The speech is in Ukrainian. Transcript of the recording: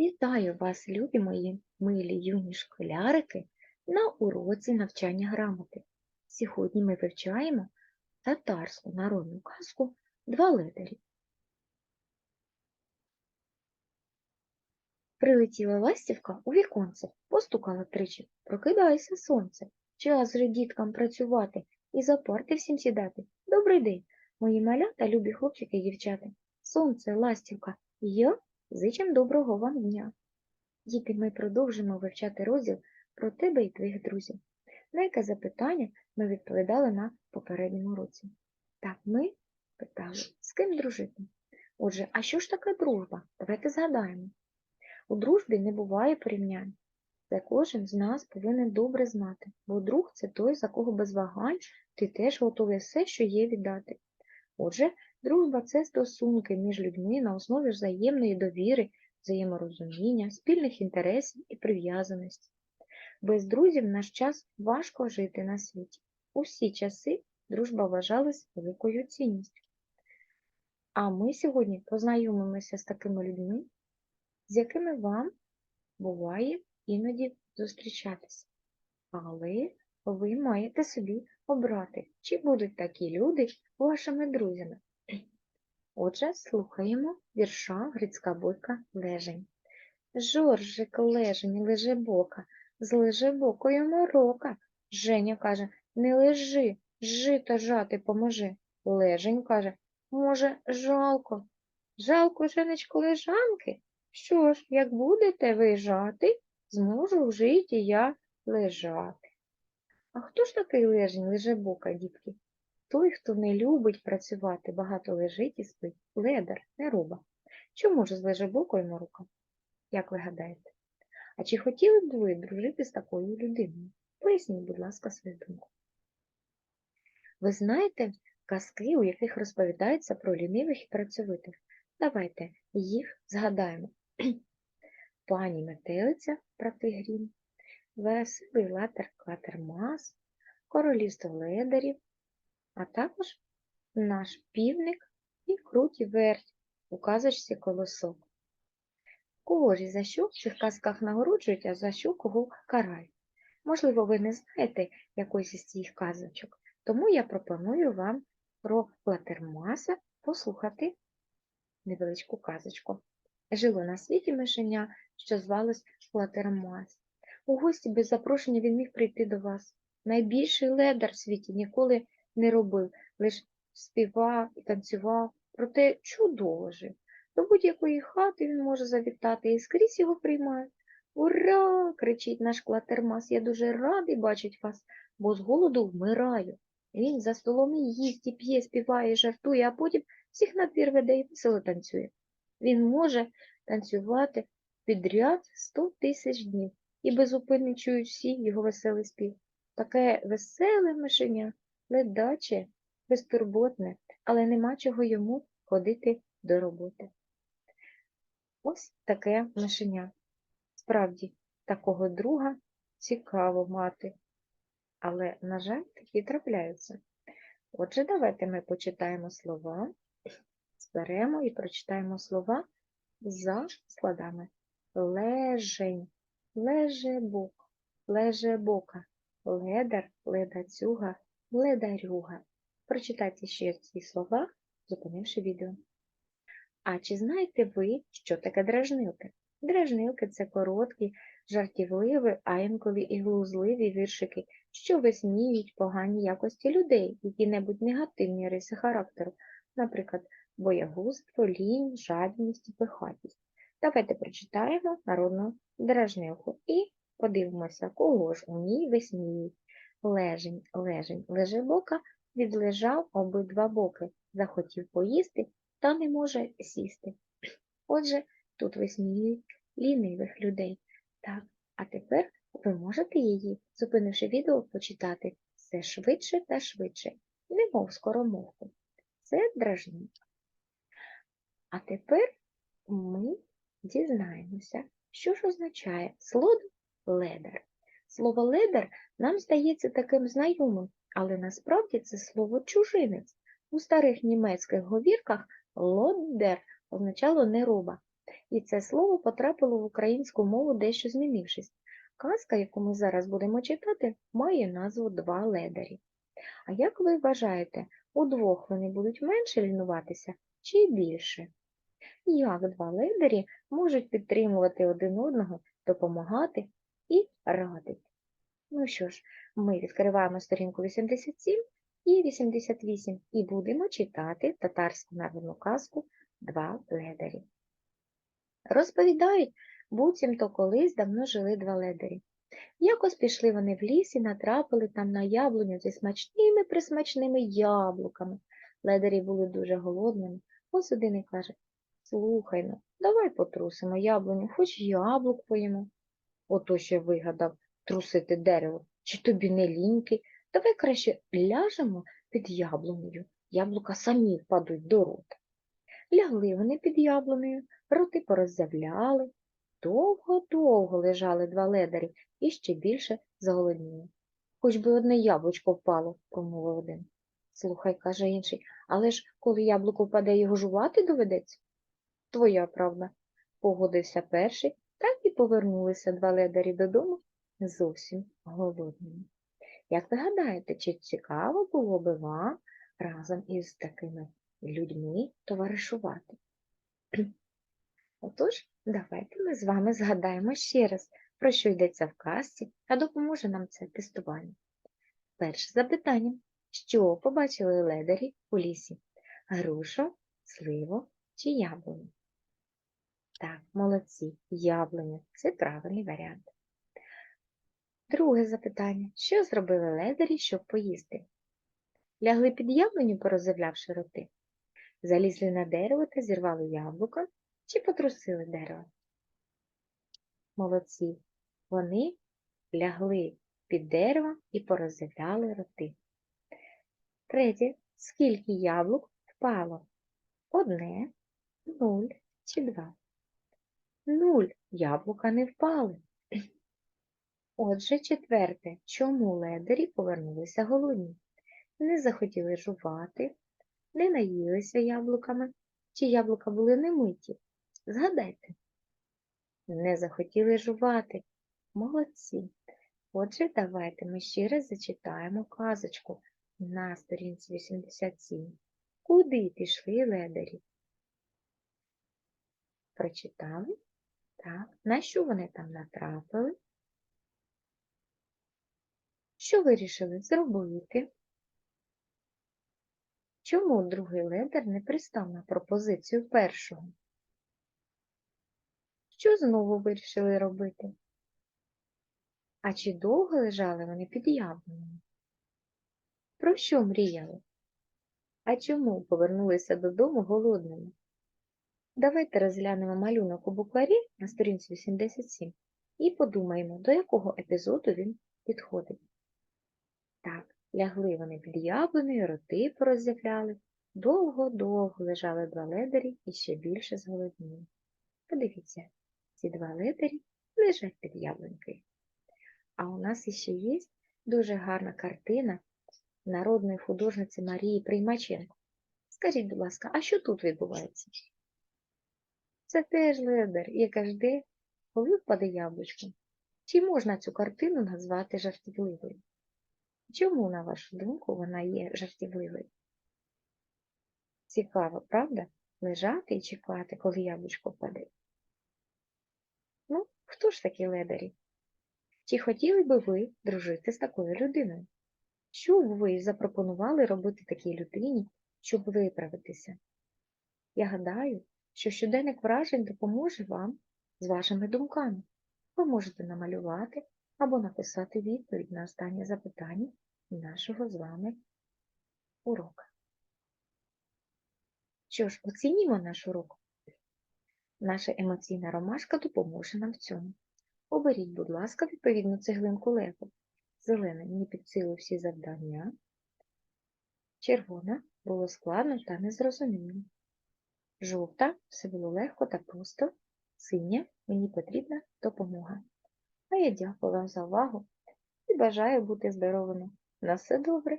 Вітаю вас, любі мої милі юні школярики, на уроці навчання грамоти. Сьогодні ми вивчаємо татарську народну казку «Два ледарі». Прилетіла ластівка у віконце, постукала тричі. Прокидайся, сонце. Час же діткам працювати і за парти всім сідати. Добрий день, мої малята, любі хлопчики і дівчата. Сонце, ластівка, я зичим доброго вам дня. Діти, ми продовжимо вивчати розділ про тебе і твоїх друзів. На яке запитання ми відповідали на попередньому році. Так, ми питали, з ким дружити? Отже, а що ж таке дружба? Давайте згадаємо. У дружбі не буває порівнянь. Це кожен з нас повинен добре знати, бо друг це той, за кого без вагань ти теж готовий все, що є віддати. Отже, дружба це стосунки між людьми на основі взаємної довіри, взаєморозуміння, спільних інтересів і прив'язаності. Без друзів наш час важко жити на світі. Усі часи дружба вважалась великою цінністю. А ми сьогодні познайомимося з такими людьми, з якими вам буває іноді зустрічатися. Але ви маєте собі обрати, чи будуть такі люди вашими друзями. Отже, слухаємо вірша Грицька бойка Лежень. Жоржик лежень лежебока, з лежебокою морока. Женя каже, не лежи, жито жати поможи. Лежень каже, може, жалко. Жалко, женечко, лежанки. Що ж, як будете ви жати, зможу в житті я лежати. А хто ж такий лежень, лежебока, дітки? Той, хто не любить працювати, багато лежить і спить. Ледар, не роба. Чому ж з лежебокою морока? Як ви гадаєте? А чи хотіли б ви дружити з такою людиною? Поясніть, будь ласка, свою думку. Ви знаєте казки, у яких розповідається про лінивих і працьовитих? Давайте їх згадаємо. Пані метелиця, брати грім, веселий латер клатермас, королівство ледарів, а також наш півник і круті верть у казочці колосок. Кого ж і за що в цих казках нагороджують, а за що кого карають? Можливо, ви не знаєте якоїсь із цих казочок, тому я пропоную вам про Платермаса послухати невеличку казочку. Жило на світі мишеня, що звалось Платермас. У гості без запрошення він міг прийти до вас. Найбільший ледар в світі ніколи не робив, лише співав і танцював, проте чудово жив. До будь-якої хати він може завітати і скрізь його приймають. Ура! кричить наш клатермас. Я дуже радий бачить вас, бо з голоду вмираю. Він за столом їсть, і п'є, співає, жартує, а потім всіх на двір веде і весело танцює. Він може танцювати підряд сто тисяч днів і безупинно чують всі його веселий спів. Таке веселе мишеня, ледаче, безтурботне, але нема чого йому ходити до роботи. Ось таке мишеня. Справді, такого друга цікаво мати. Але, на жаль, такі трапляються. Отже, давайте ми почитаємо слова, зберемо і прочитаємо слова за складами. Лежень, лежебок, лежебока, ледар, ледацюга, ледарюга. Прочитайте ще ці слова, зупинивши відео. А чи знаєте ви, що таке дражнилки? Дражнилки це короткі, жартівливі, аєнкові і глузливі віршики, що висміюють погані якості людей, які-небудь негативні риси характеру, наприклад, боягузтво, лінь, жадність пихатість. Давайте прочитаємо народну дражнилку і подивимося, кого ж у ній висміюють. Лежень, лежень, лежебока відлежав обидва боки, захотів поїсти та не може сісти. Отже, тут висміюють лінивих людей. Так, а тепер ви можете її, зупинивши відео, почитати все швидше та швидше, немов скоромовку. Це дражніть. А тепер ми дізнаємося, що ж означає слово ледар. Слово ледар нам здається таким знайомим, але насправді це слово чужинець. У старих німецьких говірках лоддер означало нероба. і це слово потрапило в українську мову дещо змінившись. Казка, яку ми зараз будемо читати, має назву Два ледарі. А як ви вважаєте, удвох вони будуть менше лінуватися чи більше? Як два ледарі можуть підтримувати один одного, допомагати і радити? Ну що ж, ми відкриваємо сторінку 87 і 88 і будемо читати татарську народну казку Два ледарі. Розповідають, буцімто колись давно жили два ледарі. Якось пішли вони в ліс і натрапили там на яблуню зі смачними присмачними яблуками. Ледарі були дуже голодними. Ось один і каже Слухай ну, давай потрусимо яблуню, хоч яблук поїмо. Ото ще вигадав трусити дерево. Чи тобі не ліньки? Давай краще ляжемо під яблунею. Яблука самі впадуть до рота. Лягли вони під яблунею, роти пороззявляли. Довго-довго лежали два ледарі і ще більше зголодніли. Хоч би одне яблучко впало, промовив один. Слухай, каже інший, але ж коли яблуко впаде, його жувати доведеться? Твоя правда, погодився перший, так і повернулися два ледарі додому зовсім голодними. Як ви гадаєте, чи цікаво було би вам разом із такими людьми товаришувати? Отож, давайте ми з вами згадаємо ще раз, про що йдеться в казці, а допоможе нам це тестування. Перше запитання. Що побачили ледарі у лісі? Грушу, сливу чи яблуню? Так, молодці, яблуня – це правильний варіант. Друге запитання. Що зробили ледарі, щоб поїсти? Лягли під яблуню, пороззявлявши роти? Залізли на дерево та зірвали яблуко чи потрусили дерево? Молодці. Вони лягли під дерево і пороззявляли роти. Третє. Скільки яблук впало? Одне, нуль чи два? Нуль. Яблука не впали. Отже, четверте. Чому ледарі повернулися голодні? Не захотіли жувати, не наїлися яблуками, чи яблука були немиті? Згадайте. Не захотіли жувати. Молодці. Отже, давайте ми ще раз зачитаємо казочку на сторінці 87. Куди пішли ледарі? Прочитали? Так. На що вони там натрапили? Що вирішили зробити? Чому другий ледар не пристав на пропозицію першого? Що знову вирішили робити? А чи довго лежали вони під яблунею? Про що мріяли? А чому повернулися додому голодними? Давайте розглянемо малюнок у букварі на сторінці 87 і подумаємо, до якого епізоду він підходить. Так, лягли вони під яблунею, роти пороззявляли, довго-довго лежали два ледарі і ще більше зголодніли. Подивіться, ці два ледарі лежать під яблунькою. А у нас іще є дуже гарна картина народної художниці Марії Приймаченко. Скажіть, будь ласка, а що тут відбувається? Це теж ледар, яка жде, коли впаде яблучко. Чи можна цю картину назвати жартівливою? Чому, на вашу думку, вона є жартівливою? Цікаво, правда? Лежати і чекати, коли яблучко впаде. Ну, хто ж такі ледарі? Чи хотіли би ви дружити з такою людиною? Що б ви запропонували робити такій людині, щоб виправитися? Я гадаю, що щоденник вражень допоможе вам з вашими думками. Ви можете намалювати або написати відповідь на останнє запитання нашого з вами урока. Що ж, оцінімо наш урок. Наша емоційна ромашка допоможе нам в цьому. Оберіть, будь ласка, відповідну цеглинку лего. Зелена мені під силу всі завдання. Червона було складно та незрозуміло. Жовта все було легко та просто. Синя мені потрібна допомога. А я дякую вам за увагу і бажаю бути здоровими. На все добре!